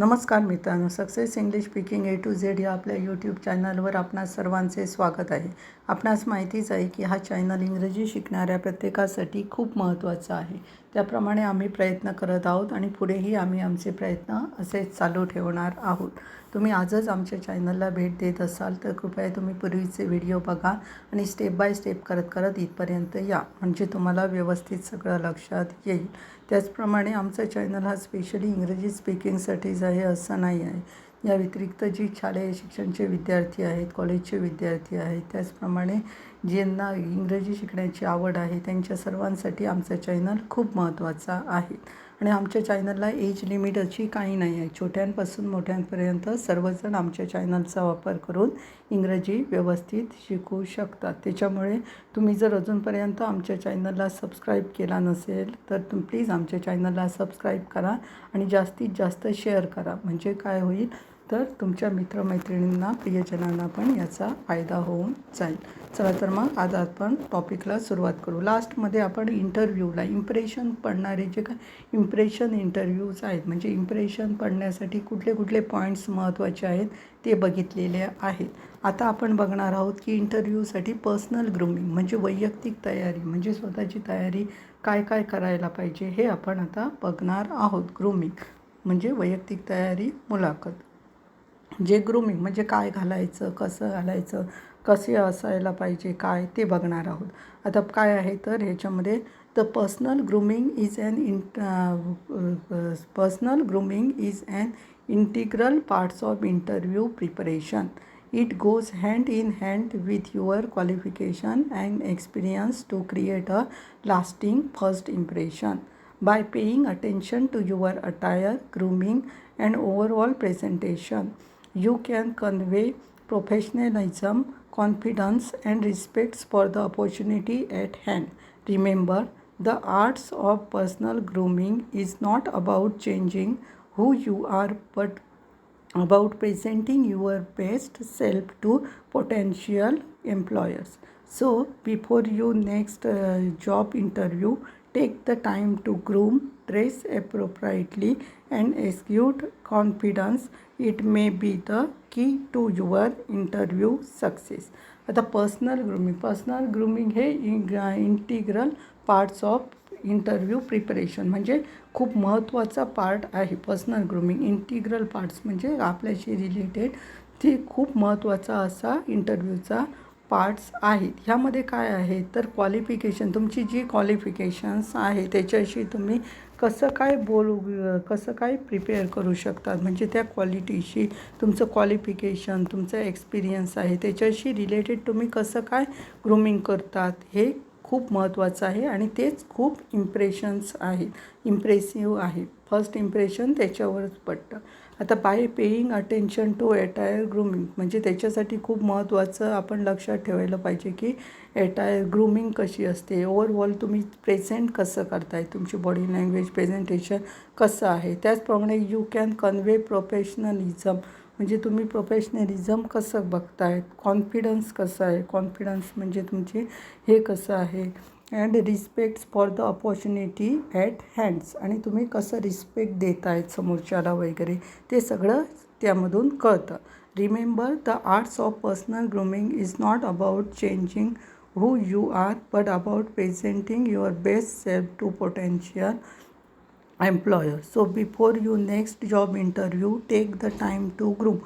नमस्कार मित्रांनो success English speaking A to Z या आपल्या यूट्यूब चॅनलवर आपणा सर्वांचे स्वागत आहे. आपणास माहितीच आहे की हा चॅनल इंग्रजी शिकणाऱ्या प्रत्येकासाठी खूप महत्त्वाचा आहे. त्याप्रमाणे आम्ही प्रयत्न करत आहोत आणि पुढेही आम्ही आमचे प्रयत्न असेच चालू ठेवणार आहोत. तुम्ही आजच आमच्या चॅनलला भेट देत असाल तर कृपया तुम्ही पूर्वीचे व्हिडिओ बघा आणि स्टेप बाय स्टेप करत करत इथपर्यंत या. म्हणजे तुम्हाला व्यवस्थित सगळं लक्षात येईल. त्याचप्रमाणे आमचा चॅनल हा स्पेशली इंग्रजी स्पीकिंगसाठीच आहे असं नाही आहे. या व्यतिरिक्त जी शालेय शिक्षणचे विद्यार्थी आहेत कॉलेजचे विद्यार्थी आहेत त्याचप्रमाणे ज्यांना इंग्रजी शिकण्याची आवड आहे त्यांच्या सर्वांसाठी आमचा चॅनल खूप महत्त्वाचा आहे. आणि आमच्या चॅनलला एज लिमिट अशी काही नाही आहे. छोट्यांपासून मोठ्यांपर्यंत सर्वजण आमच्या चॅनलचा वापर करून इंग्रजी व्यवस्थित शिकू शकतात. त्याच्यामुळे तुम्ही जर अजूनपर्यंत आमच्या चॅनलला सबस्क्राईब केला नसेल तर तुम प्लीज आमच्या चॅनलला सबस्क्राईब करा आणि जास्तीत जास्त शेअर करा. म्हणजे काय होईल? तर तुमच्या मित्रमैत्रिणींना प्रियजनांना पण याचा फायदा होऊन जाईल. चला तर मग आज आपण टॉपिकला सुरुवात करू. लास्टमध्ये आपण इंटरव्ह्यूला इम्प्रेशन पडणारे जे काय इम्प्रेशन इंटरव्ह्यूज आहेत म्हणजे इम्प्रेशन पडण्यासाठी कुठले कुठले पॉईंट्स महत्त्वाचे आहेत ते बघितलेले आहेत. आता आपण बघणार आहोत की इंटरव्ह्यूसाठी पर्सनल ग्रुमिंग म्हणजे वैयक्तिक तयारी म्हणजे स्वतःची तयारी काय काय करायला पाहिजे हे आपण आता बघणार आहोत. ग्रुमिंग म्हणजे वैयक्तिक तयारी मुलाखत. जे ग्रूमिंग म्हणजे काय घालायचं कसं घालायचं कसे असायला पाहिजे काय ते बघणार आहोत. आता काय आहे तर ह्याच्यामध्ये the personal grooming is an int personal grooming is an integral parts of interview preparation it goes hand in hand with your qualification and experience to create a lasting first impression by paying attention to your attire grooming and overall presentation You can convey professionalism, confidence, and respect for the opportunity at hand. Remember, the arts of personal grooming is not about changing who you are but about presenting your best self to potential employers. So, before you next uh, job interview, take the time to groom, dress appropriately, and exude confidence. It may be the key to your interview success. आता personal grooming personal grooming हे integral parts of interview preparation म्हणजे खूप महत्त्वाचा part आहे personal grooming integral parts म्हणजे आपल्याशी related ते खूप महत्त्वाचा असा इंटरव्ह्यूचा पार्ट्स आहेत. ह्यामध्ये काय आहे? तर क्वालिफिकेशन तुमची जी क्वालिफिकेशन्स आहे त्याच्याशी तुम्ही कसं काय बोलू कसं काय प्रिपेअर करू शकतात म्हणजे त्या क्वालिटीशी तुमचं क्वालिफिकेशन तुमचं एक्सपिरियन्स आहे त्याच्याशी रिलेटेड तुम्ही कसं काय ग्रूमिंग करतात हे खूप महत्त्वाचं आहे आणि तेच खूप इम्प्रेशन्स आहेत. इम्प्रेसिव्ह आहे. फर्स्ट इम्प्रेशन त्याच्यावरच पडतं. आता by paying attention to attire grooming म्हणजे त्याच्यासाठी खूप महत्त्वाचं आपण लक्षात ठेवायला पाहिजे की एटायर ग्रूमिंग कशी असते? ओवरऑल तुम्ही प्रेझेंट कसं करताय? तुमची बॉडी लँग्वेज प्रेझेंटेशन कसं आहे? त्याचप्रमाणे यू कॅन कन्वे प्रोफेशनलिझम म्हणजे तुम्ही प्रोफेशनलिझम कसं बघताय? कॉन्फिडन्स कसं आहे? कॉन्फिडन्स म्हणजे तुमची हे कसं आहे? And respects for the opportunity at hands आणि तुम्ही कसं रिस्पेक्ट देत आहेत समोरच्याला वगैरे ते सगळं त्यामधून कळतं. Remember the arts of personal grooming is not about changing who you are but about presenting your best self to potential employer so before you next job interview take the time to groom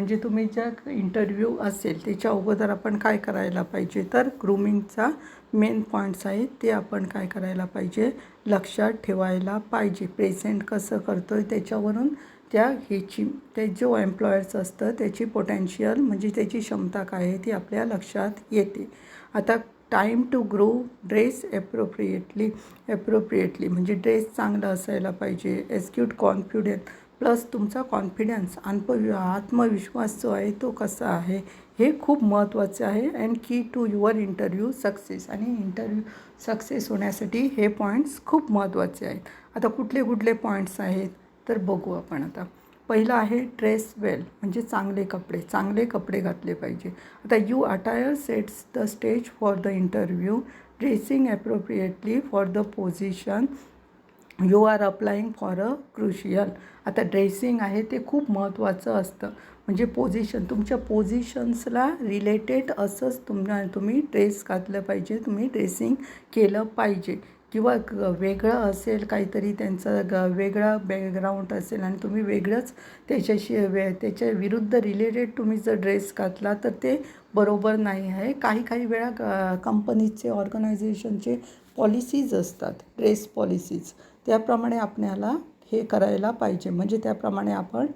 म्हणजे तुम्ही ज्या interview असेल त्याच्या अगोदर आपण काय करायला पाहिजे? तर ग्रूमिंगचा मेन पॉईंट्स आहेत ते आपण काय करायला पाहिजे? लक्षात ठेवायला पाहिजे. प्रेझेंट कसं करतो आहे त्याच्यावरून त्या ह्याची ते जो एम्प्लॉयर्स असतं त्याची पोटॅन्शियल म्हणजे त्याची क्षमता काय आहे ती आपल्या लक्षात येते. आता time to grow dress appropriately appropriately म्हणजे ड्रेस चांगला असायला पाहिजे एक्स्क्यूट कॉन्फिडन्स प्लस तुमचा कॉन्फिडन्स अल्प आत्मविश्वास जो आहे तो कसा आहे हे खूप महत्त्वाचं आहे and key to your interview success आणि इंटरव्ह्यू सक्सेस होण्यासाठी हे पॉईंट्स खूप महत्त्वाचे आहेत. आता कुठले कुठले पॉईंट्स आहेत? तर बघू आपण आता. पहिलं आहे ड्रेस वेल म्हणजे चांगले कपडे चांगले कपडे घातले पाहिजे. आता you attire sets the stage for the interview dressing appropriately for the position you are applying for a crucial आता ड्रेसिंग आहे ते खूप महत्त्वाचं असतं. म्हणजे पोझिशन तुमच्या पोझिशन्सला रिलेटेड असंच तुम्हा तुम्ही ड्रेस घातलं पाहिजे तुम्ही ड्रेसिंग केलं पाहिजे. किंवा वेगळं असेल काहीतरी त्यांचं ग वेगळा बॅकग्राऊंड असेल आणि तुम्ही वेगळंच त्याच्याशी वे त्याच्या विरुद्ध रिलेटेड तुम्ही जर ड्रेस घातला तर ते बरोबर नाही आहे. काही काही वेळा क कंपनीचे ऑर्गनायझेशनचे पॉलिसीज असतात ड्रेस पॉलिसीज त्याप्रमाणे आपल्याला हे करायला पाहिजे. म्हणजे त्याप्रमाणे आपण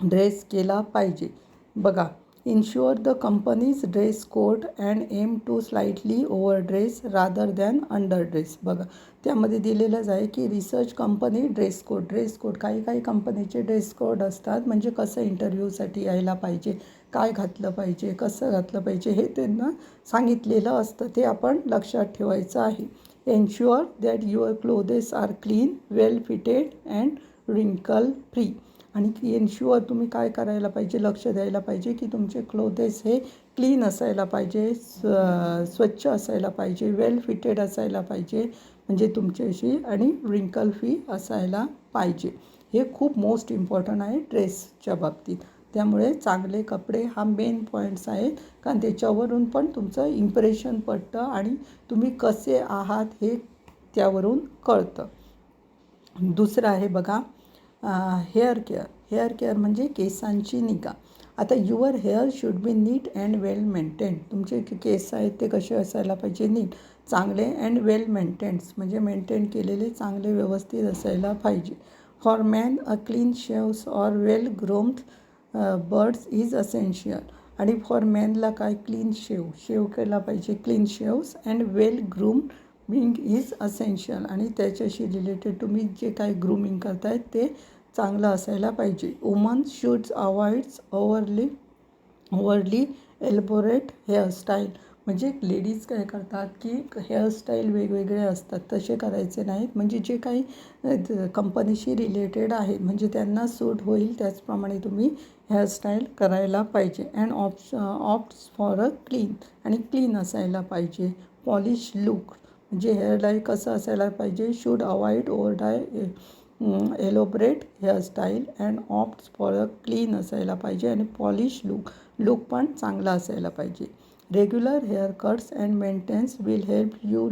ड्रेस केला पाहिजे. बघा ensure the company's dress code and aim to slightly overdress rather than underdress. बघा त्यामध्ये दिलेलंच आहे की research company dress code. Dress code काही काही कंपनीचे ड्रेस कोड असतात. म्हणजे कसं इंटरव्ह्यूसाठी यायला पाहिजे काय घातलं पाहिजे कसं घातलं पाहिजे हे त्यांना सांगितलेलं असतं. ते आपण लक्षात ठेवायचं आहे. Ensure that your clothes are clean well fitted and wrinkle free आणि एन्श्युअर तुम्ही काय करायला पाहिजे लक्ष द्यायला पाहिजे की तुमचे क्लोदेस हे क्लीन असायला पाहिजे स्वच्छ असायला पाहिजे वेल फिटेड असायला पाहिजे. म्हणजे तुमच्याशी आणि रिंकल फ्री असायला पाहिजे. हे खूप मोस्ट इम्पॉर्टंट आहे ड्रेसच्या बाबतीत. त्यामुळे चांगले कपडे हा मेन पॉईंट्स आहेत. कारण त्याच्यावरून पण तुमचं इम्प्रेशन पडतं आणि तुम्ही कसे आहात हे त्यावरून कळतं. दुसरं आहे बघा हेअर केअर हेअर केअर म्हणजे केसांची निगा. आता your hair should be neat and well maintain तुमचे केस आहेत ते कसे असायला पाहिजे? नीट चांगले अँड वेल मेंटेन्स म्हणजे मेंटेन केलेले चांगले व्यवस्थित असायला पाहिजे. For man a clean shaves or well groomed beards is essential आणि फॉर मॅनला काय? क्लीन शेव शेव केला पाहिजे. Clean shaves and well groom being is essential आणि त्याच्याशी रिलेटेड तुम्ही जे काय ग्रूमिंग करतायत ते चांगलं असायला पाहिजे. Woman should avoids overly overly elaborate hairstyle म्हणजे लेडीज काय करतात की हेअरस्टाईल वेगवेगळे असतात. तसे करायचे नाहीत. म्हणजे जे काही कंपनीशी रिलेटेड आहेत म्हणजे त्यांना सूट होईल त्याचप्रमाणे तुम्ही हेअरस्टाईल करायला पाहिजे. अँड ऑप्श ऑप्ट्स फॉर अ क्लीन आणि क्लीन असायला पाहिजे. पॉलिश लुक म्हणजे हेअर कसं असायला पाहिजे? Should avoid overly elaborate hairstyle and opt for a clean असायला पाहिजे. आणि पॉलिश लुक लुक पण चांगला असायला पाहिजे. Regular haircuts and maintenance will help you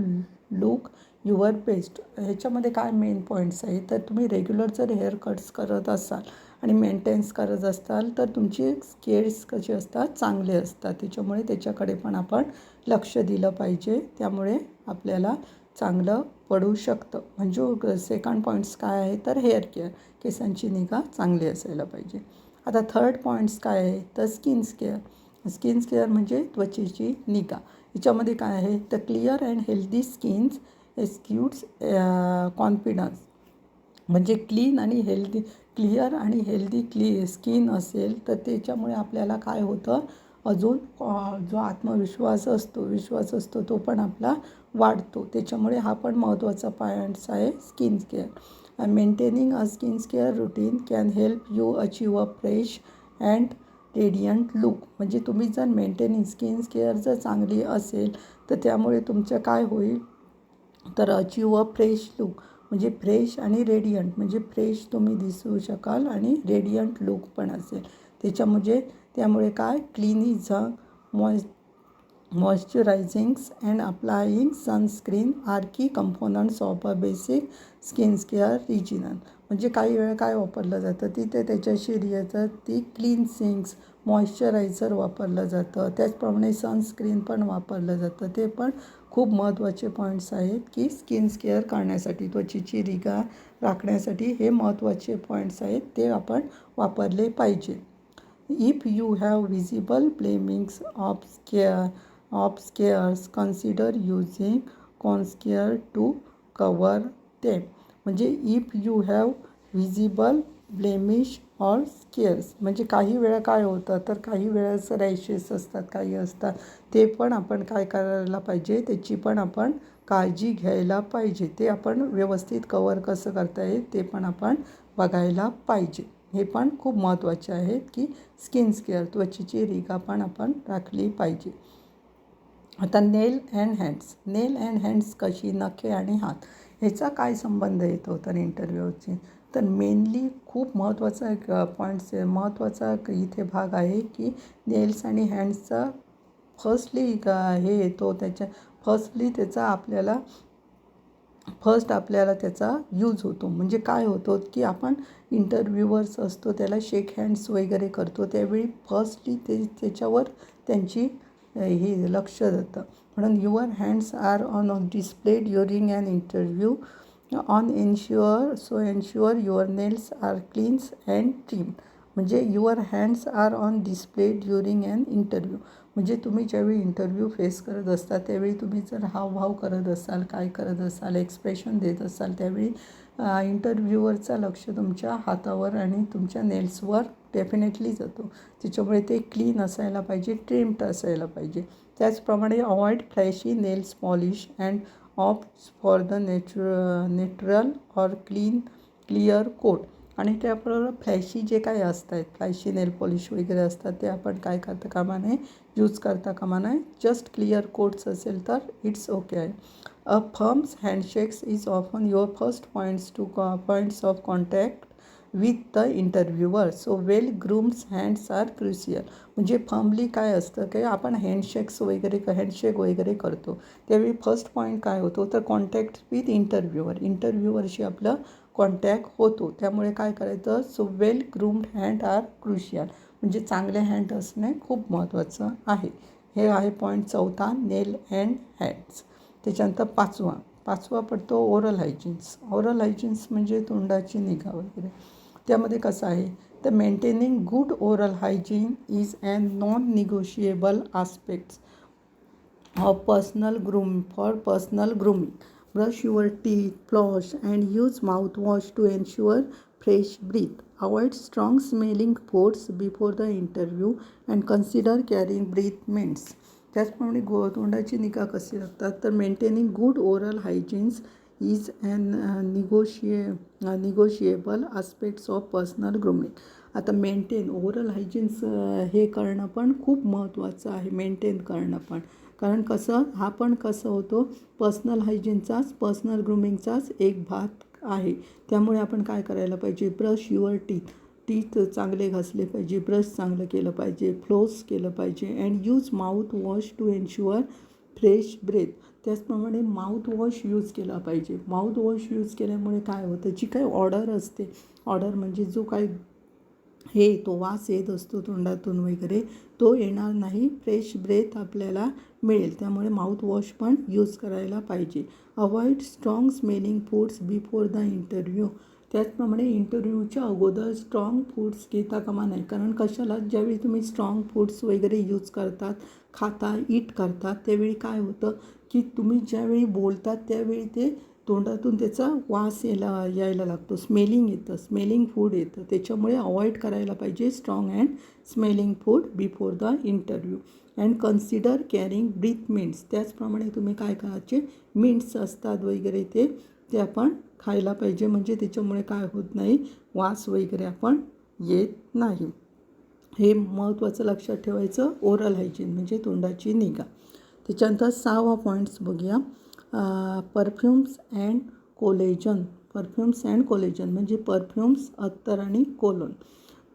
look your best ह्याच्यामध्ये काय मेन पॉईंट्स आहे तर तुम्ही रेग्युलर जर हेअर कट्स करत असाल आणि मेंटेन्स करत असाल तर तुमची स्केल्स कसे असतात? चांगले असतात. त्याच्यामुळे त्याच्याकडे पण आपण लक्ष दिलं पाहिजे. त्यामुळे आपल्याला चांगलं पडू शकतं. म्हणजे सेकंड पॉईंट्स काय आहे तर हेअर केअर केसांची निगा चांगली असायला पाहिजे. आता थर्ड पॉईंट्स काय आहे? तर स्किन्स केअर स्किन्स केअर म्हणजे त्वचेची निगा. याच्यामध्ये काय आहे? तर clear and healthy skins exudes confidence म्हणजे क्लीन आणि हेल्दी क्लिअर आणि हेल्दी क्ली स्किन असेल तर त्याच्यामुळे आपल्याला काय होतं? अजून जो आत्मविश्वास असतो विश्वास असतो तो पण आपला वाढतो. त्याच्यामुळे हा पण महत्त्वाचा पॉईंट्स आहे skin care. Maintaining a skin care routine can help you achieve a fresh and radiant look. म्हणजे तुम्ही जर मेंटेनिंग स्किन केअर जर चांगली असेल तर त्यामुळे तुमचं काय होईल? तर अचीव अ फ्रेश लुक. म्हणजे फ्रेश आणि रेडियंट म्हणजे फ्रेश तुम्ही दिसू शकाल आणि रेडियंट लुक पण असेल. त्याच्यामुळे त्यामुळे काय? Cleansing मॉइस moisturisings and applying sunscreen are key components of a basic skin care regimen म्हणजे काही वेळा काय वापरलं जातं? तिथे त्याच्याशी रियाचं ती क्लीन्सिंग्स मॉइश्चरायझर वापरलं जातं. त्याचप्रमाणे सनस्क्रीन पण वापरलं जातं. ते पण खूप महत्त्वाचे पॉईंट्स आहेत की स्किन केअर करण्यासाठी त्वचेची रिगा राखण्यासाठी हे महत्त्वाचे पॉईंट्स आहेत. ते आपण वापरले पाहिजे. If you have visible blemishes of scar of scars consider using concealer to cover ते म्हणजे if you have visible blemish or scars म्हणजे काही वेळा काय होतं तर काही वेळेस रॅशेस असतात काही असतात. ते पण आपण काय करायला पाहिजे? त्याची पण आपण काळजी घ्यायला पाहिजे. ते आपण व्यवस्थित कवर कसं करता येईल ते पण आपण बघायला पाहिजे. हे पण खूप महत्त्वाचे आहेत की स्किन स्केअर त्वचेची रिगा पण आपण राखली पाहिजे. आता nail and hands nail and hands कशी? नखे आणि हात. ह्याचा काय संबंध येतो तर इंटरव्ह्यूची तर मेनली खूप महत्त्वाचा एक पॉईंट्स महत्त्वाचा एक इथे भाग आहे की नेल्स आणि हँड्सचा फर्स्टली हे येतो त्याच्या फर्स्टली त्याचा आपल्याला फर्स्ट आपल्याला त्याचा यूज होतो. म्हणजे काय होतो की आपण इंटरव्ह्यूवर्स असतो त्याला शेक हँड्स वगैरे करतो त्यावेळी फर्स्टली ते त्याच्यावर त्यांची हे लक्ष जातं. म्हणून your hands are on on display during an interview on ensure so ensure your nails are cleans and trim म्हणजे your hands are on display during an interview म्हणजे तुम्ही ज्यावेळी इंटरव्ह्यू फेस करत असता त्यावेळी तुम्ही जर हावभाव करत असाल काय करत असाल एक्सप्रेशन देत असाल त्यावेळी इंटरव्ह्यूवरचा लक्ष तुमच्या हातावर आणि तुमच्या नेल्सवर डेफिनेटली जातो. त्याच्यामुळे ते क्लीन असायला पाहिजे ट्रिम्ड असायला पाहिजे. त्याचप्रमाणे avoid flashy nails polish and opt for the nature natural or clean clear coat आणि त्याबरोबर फ्लॅशी जे काही असतात फ्लॅशी नेल पॉलिश वगैरे असतात ते आपण काय करता कामा नये यूज करता कामा नये. जस्ट क्लिअर कोट्स असेल तर इट्स ओके आहे a firms handshakes is often your first points to points of contact with the interviewer so well grooms hands are crucial म्हणजे फर्मली काय असतं की आपण हँडशेक्स वगैरे हँडशेक वगैरे करतो. त्यावेळी फर्स्ट पॉईंट काय होतो? तर कॉन्टॅक्ट विथ इंटरव्ह्युअर इंटरव्ह्युअरशी आपलं कॉन्टॅक्ट होतो. त्यामुळे काय करायचं? So well groomed hand are crucial म्हणजे चांगले हँड असणे खूप महत्त्वाचं आहे. हे आहे पॉईंट चौथा नेल अँड हँड्स त्याच्यानंतर पाचवा. पाचवा पडतो ओरल हायजिन्स ओरल हायजिन्स म्हणजे तोंडाची निगा वगैरे. त्यामध्ये कसं आहे? तर maintaining good oral hygiene is and non negotiable aspects of personal groom for personal grooming brush your teeth floss and use mouthwash to ensure fresh breath avoid strong smelling force before the interview and consider carrying breath mints त्याचप्रमाणे गो तोंडाची निगा कशी लागतात तर maintaining good oral hygienes is and निगोशिए negotiable aspects of personal grooming आता maintain oral hygienes हे करणं पण खूप महत्त्वाचं आहे मेंटेन करणं पण. कारण कसं हा पण कसं होतो पर्सनल हायजीनचाच पर्सनल ग्रूमिंगचाच एक भाग आहे. त्यामुळे आपण काय करायला पाहिजे? ब्रश युअर टीथ टीथ चांगले घासले पाहिजे ब्रश चांगलं केलं पाहिजे फ्लोस केलं पाहिजे and use mouth wash to ensure fresh breath त्याचप्रमाणे माउथवॉश यूज केला पाहिजे. माउथवॉश यूज केल्यामुळे काय होतं? जी काही ऑर्डर असते ऑर्डर म्हणजे जो काही हे तो वास येत असतो तोंडातून वगैरे तो येणार नाही. फ्रेश ब्रेथ आपल्याला मिळेल. त्यामुळे माउथवॉश पण यूज करायला पाहिजे. Avoid strong smelling foods before the interview त्याचप्रमाणे इंटरव्ह्यूच्या अगोदर स्ट्रॉंग फूड्स घेता कामा नाही कारण कशाला? ज्यावेळी तुम्ही स्ट्रॉंग फूड्स वगैरे यूज करतात खाता ईट करतात त्यावेळी काय होतं? की तुम्ही ज्यावेळी बोलतात त्यावेळी ते तोंडातून त्याचा वास यायला यायला लागतो. स्मेलिंग येतं. स्मेलिंग फूड येतं. त्याच्यामुळे अवॉइड करायला पाहिजे strong and smelling food before the interview and consider carrying breath mints त्याचप्रमाणे तुम्ही काय करायचे? मिंट्स असतात वगैरे ते ते आपण खायला पाहिजे. म्हणजे त्याच्यामुळे काय होत नाही वास वगैरे आपण येत नाही. हे महत्त्वाचं लक्षात ठेवायचं. ओरल हायजीन म्हणजे तोंडाची निगा. त्याच्यानंतर सहावा पॉईंट्स बघूया. Perfumes and cologne perfumes and cologne म्हणजे परफ्युम्स अत्तर आणि कोलोन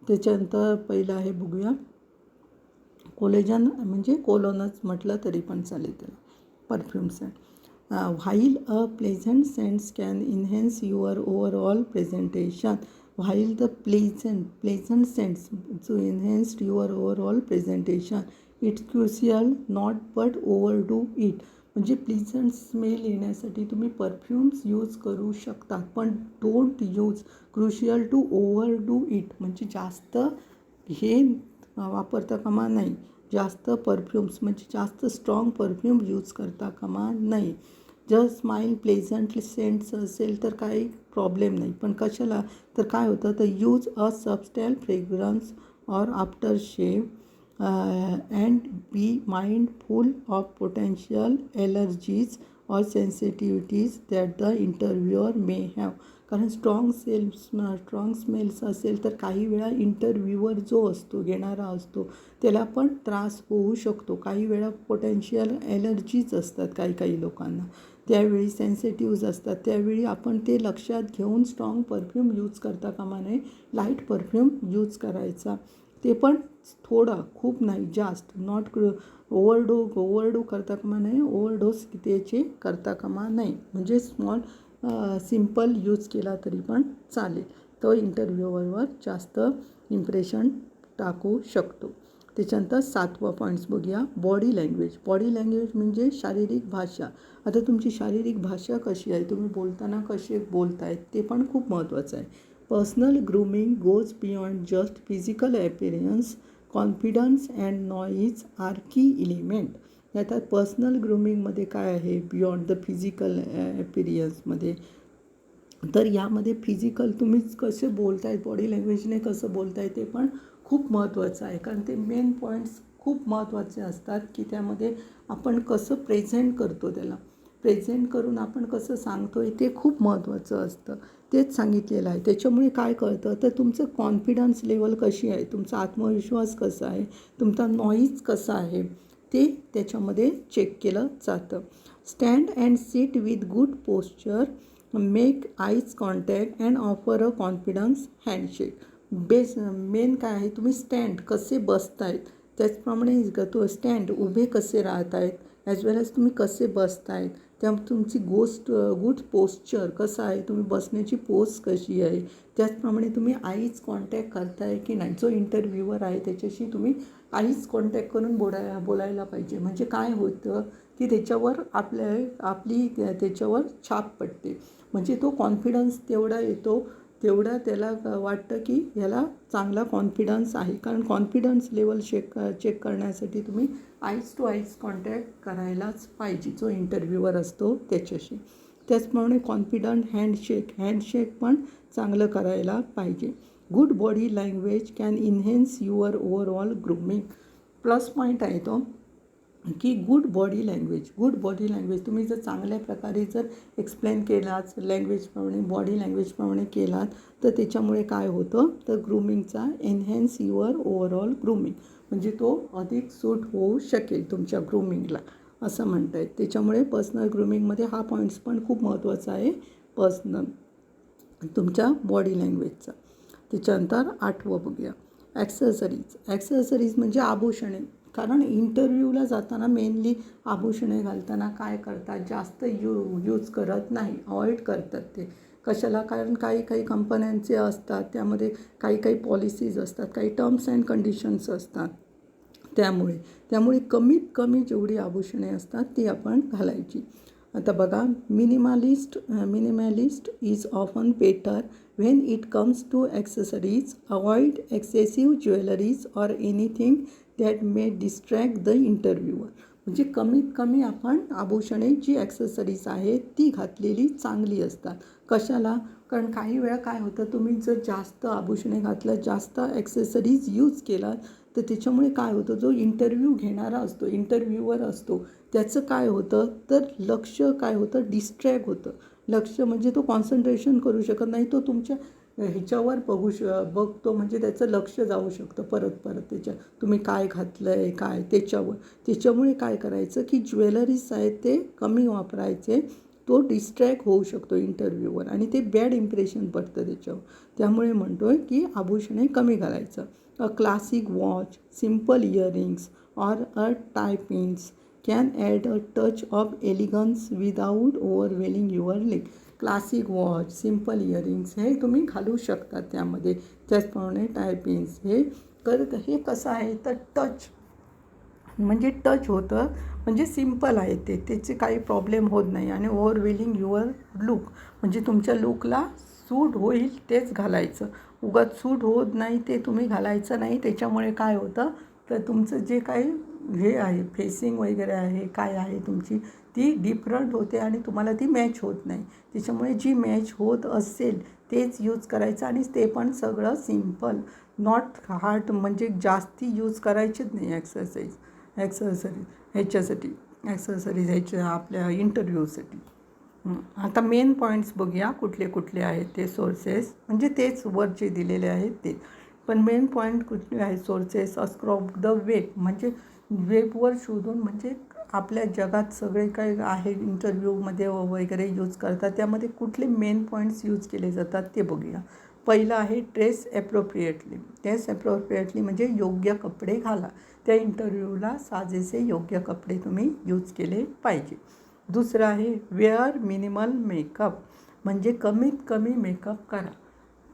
त्याच्यानंतर पहिलं आहे बघूया. कोलेजन म्हणजे कोलोनच म्हटलं तरी पण चालेल त्याला. Perfumes and while a pleasant scents can enhance your overall presentation while the pleasant pleasant scents to enhanced your overall presentation it's crucial not but overdo it म्हणजे प्लिझंट स्मेल येण्यासाठी तुम्ही परफ्युम्स यूज करू शकता पण don't use crucial to overdo it म्हणजे जास्त हे वापरता कामा नाही. जास्त परफ्युम्स म्हणजे जास्त स्ट्रॉंग परफ्यूम यूज करता कामा नाही. जर स्माईल प्लेझंटली सेंट्स असेल तर काही प्रॉब्लेम नाही. पण कशाला? तर काय होतं? तर use a subtle fragrance or aftershave and be mindful of potential allergies or sensitivities that the interviewer may have कारण स्ट्रॉंग सेल्स स्ट्रॉंग स्मेल्स असेल तर काही वेळा इंटरव्ह्यूवर जो असतो घेणारा असतो त्याला पण त्रास होऊ शकतो. काही वेळा पोटेन्शियल ॲलर्जीज असतात काही काही लोकांना. त्यावेळी सेन्सिटिव्ज असतात. त्यावेळी आपण ते लक्षात घेऊन स्ट्रॉंग परफ्यूम यूज करता कामा नये. लाइट परफ्यूम यूज करायचा. ते पण थोडा खूप नाही जास्त. नॉट ओव्हरडो ओव्हरडो करता कामा नये. ओव्हरडोस त्याचे करता कामा नये. म्हणजे स्मॉल सिंपल यूज केला तरी पण चालेल. तो इंटरव्ह्यूवरवर जास्त इम्प्रेशन टाकू शकतो. त्याच्यानंतर सातवा पॉईंट्स बघूया. बॉडी लँग्वेज बॉडी लँग्वेज म्हणजे शारीरिक भाषा. आता तुमची शारीरिक भाषा कशी आहे? तुम्ही बोलताना कसे बोलतायत ते पण खूप महत्त्वाचं आहे. Personal grooming goes beyond just physical appearance confidence and noise are key element यात पर्सनल ग्रूमिंगमध्ये काय आहे? बियॉन्ड द फिजिकल ॲपिरियन्समध्ये तर यामध्ये फिजिकल तुम्ही कसे बोलताय बॉडी लँग्वेजने कसं बोलताय ते पण खूप महत्त्वाचं आहे. कारण ते मेन पॉईंट्स खूप महत्त्वाचे असतात की त्यामध्ये आपण कसं प्रेझेंट करतो त्याला. प्रेझेंट करून आपण कसं सांगतो आहे ते खूप महत्त्वाचं असतं. तेच सांगितलेलं आहे. त्याच्यामुळे काय कळतं? तर तुमचं कॉन्फिडन्स लेवल कशी आहे? तुमचा आत्मविश्वास कसा आहे? तुमचा नॉईज कसा आहे? ते त्याच्यामध्ये चेक केलं जातं. Stand and sit with good posture make eyes contact and offer a confidence handshake base main काय आहे तुम्ही स्टँड कसे बसतायत? त्याचप्रमाणे ग- तो स्टँड उभे कसे राहत आहेत ॲज वेल एज तुम्ही कसे बसतायत? त्या तुमची गोष्ट गुड पोस्चर कसं आहे? तुम्ही बसण्याची पोस्ट कशी आहे? त्याचप्रमाणे तुम्ही आईज कॉन्टॅक्ट करताय की नाही? जो इंटरव्ह्यूवर आहे त्याच्याशी तुम्ही आईज कॉन्टॅक्ट करून बोलाय बोलायला पाहिजे. म्हणजे काय होतं की त्याच्यावर आपल्या आपली त्याच्यावर छाप पडते. म्हणजे तो कॉन्फिडन्स तेवढा येतो तेवढा त्याला वाटतं की ह्याला चांगला कॉन्फिडन्स आहे. कारण कॉन्फिडन्स लेवल चेक चेक करण्यासाठी तुम्ही आईज टू आईज कॉन्टॅक्ट करायलाच पाहिजे. जो इंटरव्ह्यूवर असतो त्याच्याशी. त्याचप्रमाणे कॉन्फिडंट हँडशेक हँडशेक पण चांगलं करायला पाहिजे. Good body language can enhance your overall grooming plus point आहे तो की good body language good body language तुम्ही जर चांगल्या प्रकारे जर एक्सप्लेन केलात लँग्वेजप्रमाणे बॉडी लँग्वेजप्रमाणे केलात तर त्याच्यामुळे काय होतं? तर ग्रूमिंगचा एनहॅन्स युअर ओवरऑल ग्रूमिंग म्हणजे तो अधिक सूट होऊ शकेल तुमच्या ग्रूमिंगला असं म्हणता आहेत त्याच्यामुळे पर्सनल ग्रूमिंगमध्ये हा पॉईंट्स पण खूप महत्त्वाचा आहे पर्सनल तुमच्या बॉडी लँग्वेजचा त्याच्यानंतर आठवं बघूया. ॲक्सेसरीज ॲक्सेसरीज म्हणजे आभूषणे. कारण इंटरव्ह्यूला जाताना मेनली आभूषणे घालताना काय करतात? जास्त यू यूज करत नाही. अवॉइड करतात ते. कशाला? कारण काही काही कंपन्यांचे असतात त्यामध्ये काही काही पॉलिसीज असतात. काही टर्म्स अँड कंडिशन्स असतात. त्यामुळे त्यामुळे कमीत कमी जेवढी आभूषणे असतात ती आपण घालायची. आता बघा minimalist minimalist is often better when it comes to accessories avoid excessive jewelleries or anything that may distract the interviewer म्हणजे कमीत कमी आपण आभूषणे जी ॲक्सेसरीज आहेत ती घातलेली चांगली असतात. कशाला? कारण काही वेळा काय होतं तुम्ही जर जास्त आभूषणे घातलं जास्त ॲक्सेसरीज यूज केलात तर त्याच्यामुळे काय होतं जो इंटरव्ह्यू घेणारा असतो इंटरव्ह्यूवर असतो त्याचं काय होतं तर लक्ष काय होतं डिस्ट्रॅक्ट होतं. लक्ष म्हणजे तो कॉन्सन्ट्रेशन करू शकत नाही तो तुमच्या ह्याच्यावर बघू श बघतो म्हणजे त्याचं लक्ष जाऊ शकतं परत परत त्याच्या तुम्ही काय घातलं आहे काय त्याच्यावर. त्याच्यामुळे काय करायचं की ज्वेलरीज आहेत ते कमी वापरायचे. तो डिस्ट्रॅक्ट होऊ शकतो इंटरव्ह्यूवर आणि ते बॅड इम्प्रेशन पडतं त्याच्यावर. त्यामुळे म्हणतो आहे की आभूषणे कमी घालायचं. A classic watch simple earrings or a tie pins can add a touch of elegance without overwhelming your leg classic watch simple earrings हे तुम्ही घालू शकता त्यामध्ये. त्याचप्रमाणे टायपिंग्स हे करत हे कसं आहे? तर टच म्हणजे टच होतं. म्हणजे सिंपल आहे ते. त्याचे काही प्रॉब्लेम होत नाही. आणि ओव्हरवेलिंग युअर लुक म्हणजे तुमच्या लुकला सूट होईल तेच घालायचं. उगाच सूट होत नाही ते तुम्ही घालायचं नाही. त्याच्यामुळे काय होतं? तर तुमचं जे काही हे आहे फेसिंग वगैरे आहे काय आहे तुमची ती डिफरंट होते आणि तुम्हाला ती मॅच होत नाही. त्याच्यामुळे जी मॅच होत असेल तेच यूज करायचं आणि ते पण सगळं सिंपल नॉट हार्ड म्हणजे जास्ती यूज करायचीच नाही एक्सरसाइज ॲक्सेसरीज ह्याच्यासाठी. ॲक्सेसरीज ह्याच्या आपल्या इंटरव्ह्यूसाठी आता मेन पॉईंट्स बघूया. कुठले कुठले आहेत ते सोर्सेस म्हणजे तेच वर जे दिलेले आहेत ते. पण मेन पॉईंट कुठले आहेत सोर्सेस अस्क्रॉप द वेब म्हणजे वेबवर शोधून म्हणजे आपल्या जगात सगळे काय आहे इंटरव्ह्यूमध्ये वगैरे यूज करतात. त्यामध्ये कुठले मेन पॉईंट्स यूज केले जातात ते बघूया. पहिलं आहे ड्रेस ॲप्रोप्रिएटली ड्रेस ॲप्रोप्रिएटली म्हणजे योग्य कपडे घाला. त्या इंटरव्ह्यूला साजेसे योग्य कपडे तुम्ही यूज केले पाहिजे. दुसरं आहे वेअर मिनिमल मेकअप म्हणजे कमीत कमी मेकअप करा.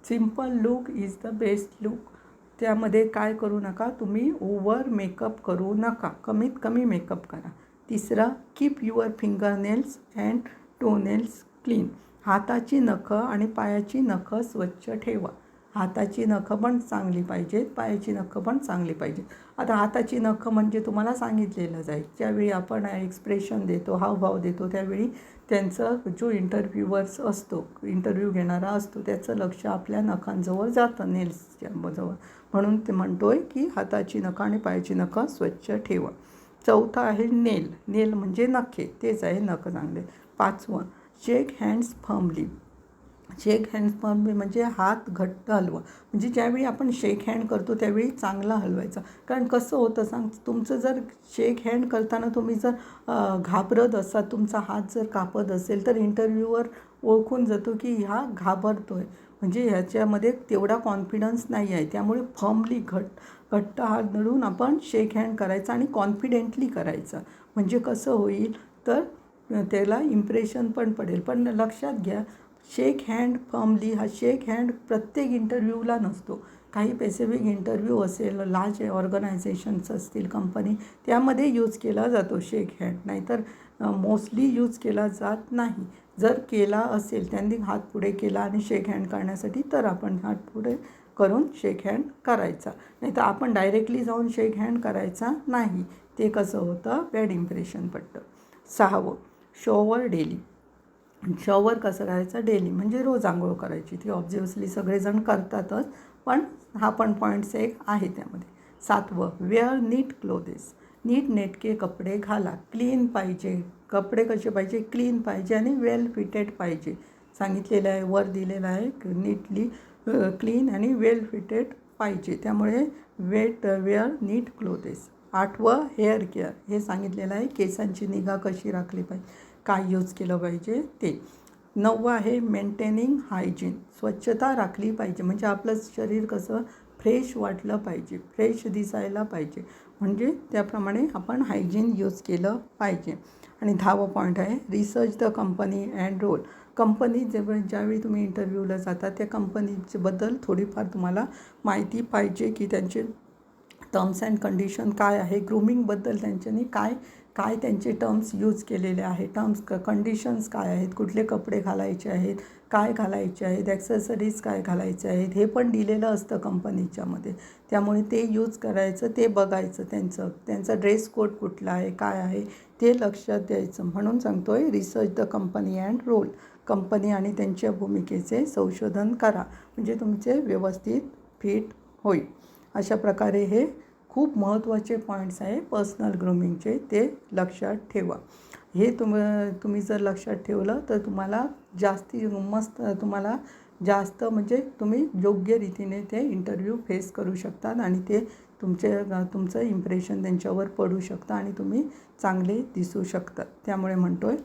Simple look is the best look त्यामध्ये काय करू नका? तुम्ही ओव्हर मेकअप करू नका. कमीत कमी मेकअप करा. तिसरं keep your fingernails and toenails clean हाताची नखं आणि पायाची नखं स्वच्छ ठेवा. हाताची नखं पण चांगली पाहिजेत पायाची नखं पण चांगली पाहिजेत आता हाताची नखं म्हणजे तुम्हाला सांगितलेलं जाईल ज्यावेळी आपण एक्सप्रेशन देतो हावभाव देतो त्यावेळी त्यांचं जो इंटरव्ह्यूवर्स असतो इंटरव्ह्यू घेणारा असतो त्याचं लक्ष आपल्या नखांजवळ जातं नेल्सच्या जवळ. म्हणून ते म्हणतो आहे की हाताची नखं आणि पायाची नखं स्वच्छ ठेवा. चौथं आहे नेल नेल म्हणजे नखे. तेच आहे नखं चांगले. पाचवं shake hands firmly shake hands firmly म्हणजे हात घट्ट हलवा. म्हणजे ज्यावेळी आपण शेक हँड करतो त्यावेळी चांगला हलवायचा. कारण कसं होतं सांग तुमचं जर शेक हँड करताना तुम्ही जर घाबरत असाल तुमचा हात जर कापत असेल तर इंटरव्ह्यूवर ओळखून जातो की हा घाबरतो आहे म्हणजे ह्याच्यामध्ये तेवढा कॉन्फिडन्स नाही आहे. त्यामुळे फर्मली घट घट्ट हात धरून आपण शेक हँड करायचा आणि कॉन्फिडेंटली करायचा. म्हणजे कसं होईल? तर त्याला इम्प्रेशन पण पडेल. पण लक्षात घ्या शेक हँड फर्मली हा शेक हँड प्रत्येक इंटरव्ह्यूला नसतो. काही पेसिफिक इंटरव्ह्यू असेल लार्ज ऑर्गनायझेशन्स असतील कंपनी त्यामध्ये यूज केला जातो शेक हँड नाहीतर मोस्टली यूज केला जात नाही. जर केला असेल त्यांनी हात पुढे केला आणि शेक हँड करण्यासाठी तर आपण हात पुढे करून शेक हँड करायचा. नाही तर आपण डायरेक्टली जाऊन शेक हँड करायचा नाही. ते कसं होतं? बॅड इम्प्रेशन पडतं. सहावं. Shower daily. शॉवर कसं करायचं? डेली. म्हणजे रोज आंघोळ करायची. ती ऑब्झियसली सगळेजण करतातच पण हा पण पॉईंट्स एक आहे त्यामध्ये. सातवं वेअर नीट क्लोथेस नीट नेटके कपडे घाला. क्लीन पाहिजे. कपडे कसे पाहिजे? क्लीन पाहिजे आणि वेल फिटेड पाहिजे. सांगितलेलं आहे वर दिलेलं आहे नीटली क्लीन आणि वेल फिटेड पाहिजे. त्यामुळे वेट वेअर नीट क्लोथेस आठवं हेअर केअर हे सांगितलेलं आहे. केसांची निगा कशी राखली पाहिजे काय यूज केलं पाहिजे ते. नववं आहे मेंटेनिंग हायजीन स्वच्छता राखली पाहिजे. म्हणजे आपलं शरीर कसं फ्रेश वाटलं पाहिजे. फ्रेश दिसायला पाहिजे. म्हणजे त्याप्रमाणे आपण हायजीन यूज केलं पाहिजे. आणि दहावं पॉईंट आहे research the company and role company जेव्हा ज्यावेळी तुम्ही इंटरव्ह्यूला जाता त्या कंपनीबद्दल थोडीफार तुम्हाला माहिती पाहिजे की त्यांचे टर्म्स अँड कंडिशन काय आहे ग्रूमिंगबद्दल त्यांच्यानी काय काय त्यांचे टर्म्स यूज केलेले आहे टर्म्स क कंडिशन्स काय आहेत कुठले कपडे घालायचे आहेत काय घालायचे आहेत ॲक्सेसरीज काय घालायचे आहेत हे पण दिलेलं असतं कंपनीच्यामध्ये त्यामुळे ते यूज करायचं ते बघायचं त्यांचं त्यांचा ड्रेस कोड कुठला आहे काय आहे ते लक्षात द्यायचं. म्हणून सांगतो आहे research the company and role company आणि त्यांच्या भूमिकेचे संशोधन करा म्हणजे तुमचे व्यवस्थित फिट होईल. अशा प्रकारे हे खूप महत्त्वाचे पॉईंट्स आहे पर्सनल ग्रूमिंगचे ते लक्षात ठेवा. हे तुम तुम्ही जर लक्षात ठेवलं तर तुम्हाला जास्ती मस्त तुम्हाला जास्त म्हणजे तुम्ही योग्य रीतीने ते इंटरव्ह्यू फेस करू शकतात आणि ते तुमचे तुमचं इम्प्रेशन त्यांच्यावर पडू शकतं आणि तुम्ही चांगले दिसू शकतात. त्यामुळे म्हणतो आहे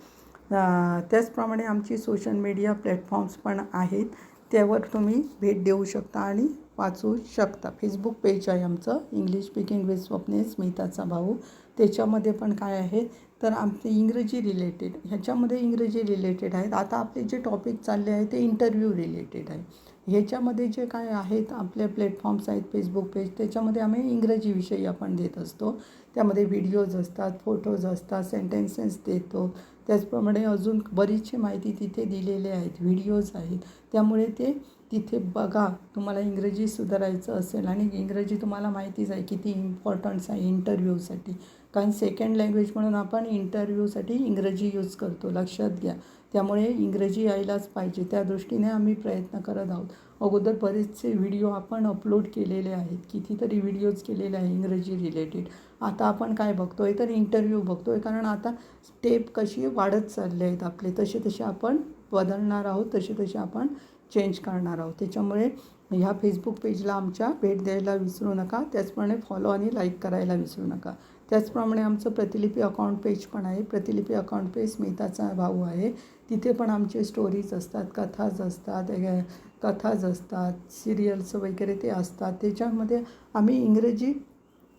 त्याचप्रमाणे आमची सोशल मीडिया प्लॅटफॉर्म्स पण आहेत. त्यावर तुम्ही भेट देऊ शकता आणि वाचू शकता. फेसबुक पेज आहे आमचं. इंग्लिश स्पीकिंग विथ स्वप्ने स्मिताचा भाऊ. त्याच्यामध्ये पण काय आहे? तर आमचे इंग्रजी रिलेटेड ह्याच्यामध्ये इंग्रजी रिलेटेड आहेत. आता आपले जे टॉपिक चालले आहे ते इंटरव्ह्यू रिलेटेड आहे. ह्याच्यामध्ये जे काय आहेत आपले प्लॅटफॉर्म्स आहेत फेसबुक पेज त्याच्यामध्ये आम्ही इंग्रजीविषयी आपण देत असतो. त्यामध्ये व्हिडिओज असतात फोटोज असतात सेंटेन्सेस देतो. त्याचप्रमाणे अजून बरीचशी माहिती तिथे दिलेले आहेत व्हिडिओज आहेत. त्यामुळे ते तिथे बघा तुम्हाला इंग्रजी सुधारायचं असेल आणि इंग्रजी तुम्हाला माहितीच आहे किती इम्पॉर्टन्स आहे इंटरव्ह्यूसाठी कारण सेकंड लँग्वेज म्हणून आपण इंटरव्ह्यूसाठी इंग्रजी यूज करतो. लक्षात घ्या. त्यामुळे इंग्रजी यायलाच पाहिजे. त्या दृष्टीने आम्ही प्रयत्न करत आहोत. अगोदर बरेचसे व्हिडिओ आपण अपलोड केलेले आहेत. कितीतरी व्हिडिओज केलेले आहे इंग्रजी रिलेटेड आता आपण काय बघतो आहे तर इंटरव्ह्यू बघतो आहे कारण आता स्टेप कशी वाढत चालले आहेत आपले. तसे तसे आपण बदलणार आहोत. तसे तसे आपण चेंज करणार आहोत. त्याच्यामुळे ह्या फेसबुक पेजला आमच्या भेट द्यायला विसरू नका. त्याचप्रमाणे फॉलो आणि लाईक करायला विसरू नका. त्याचप्रमाणे आमचं प्रतिलिपी अकाउंट पेज पण आहे. प्रतिलिपी अकाउंट पेज स्मिताचा भाऊ आहे. तिथे पण आमचे स्टोरीज असतात कथाज असतात कथाज असतात सिरियल्स वगैरे ते असतात. त्याच्यामध्ये आम्ही इंग्रजी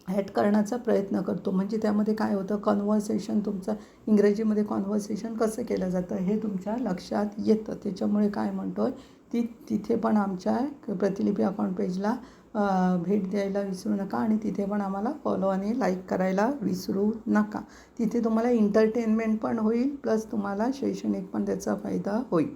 ॲड करण्याचा प्रयत्न करतो. म्हणजे त्यामध्ये काय होतं कॉन्व्हर्सेशन तुमचं इंग्रजीमध्ये कॉन्व्हर्सेशन कसं केलं जातं हे तुमच्या लक्षात येतं. त्याच्यामुळे काय म्हणतो आहे ती तिथे पण आमच्या प्रतिलिपी अकाउंट पेजला भेट द्यायला विसरू नका आणि तिथे पण आम्हाला फॉलो आणि लाईक करायला विसरू नका. तिथे तुम्हाला एंटरटेनमेंट पण होईल प्लस तुम्हाला शैक्षणिक पण त्याचा फायदा होईल.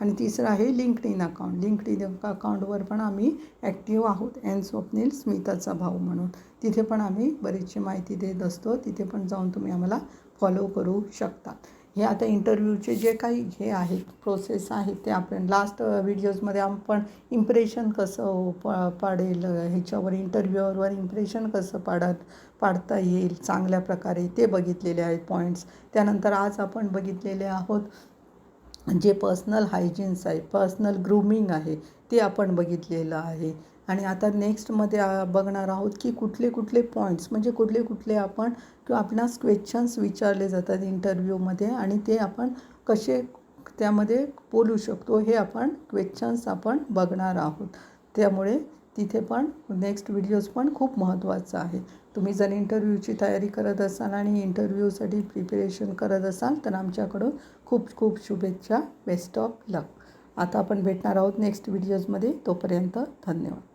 आणि तिसरं आहे LinkedIn account LinkedIn अकाउंटवर पण आम्ही ॲक्टिव्ह आहोत एन स्वप्नील स्मिताचा भाऊ म्हणून. तिथे पण आम्ही बरीचशी माहिती देत असतो. तिथे पण जाऊन तुम्ही आम्हाला फॉलो करू शकता. हे आता इंटरव्ह्यूचे जे काही हे आहेत प्रोसेस आहेत ते आपण लास्ट व्हिडिओजमध्ये uh, आपण इम्प्रेशन कसं प पाडेल ह्याच्यावर इंटरव्ह्यूवर इम्प्रेशन कसं पाडत पाडता येईल चांगल्या प्रकारे ते बघितलेले आहेत पॉईंट्स त्यानंतर आज आपण बघितलेले आहोत जे पर्सनल हायजीन्स आहे पर्सनल ग्रूमिंग आहे ते आपण बघितलेलं आहे. आणि आता नेक्स्टमध्ये बघणार आहोत की कुठले कुठले पॉईंट्स म्हणजे कुठले कुठले आपण किंवा आपणास क्वेश्चन्स विचारले जातात इंटरव्ह्यूमध्ये आणि ते आपण कसे त्यामध्ये बोलू शकतो हे आपण क्वेश्चन्स आपण बघणार आहोत. त्यामुळे तिथे पण नेक्स्ट व्हिडिओज पण खूप महत्त्वाचं आहे. तुम्ही जर इंटरव्ह्यूची तयारी करत असाल आणि इंटरव्ह्यूसाठी प्रिपरेशन करत असाल तर आमच्याकडून खूप खूप शुभेच्छा. बेस्ट ऑफ लक आता आपण भेटणार आहोत नेक्स्ट व्हिडिओजमध्ये तोपर्यंत धन्यवाद.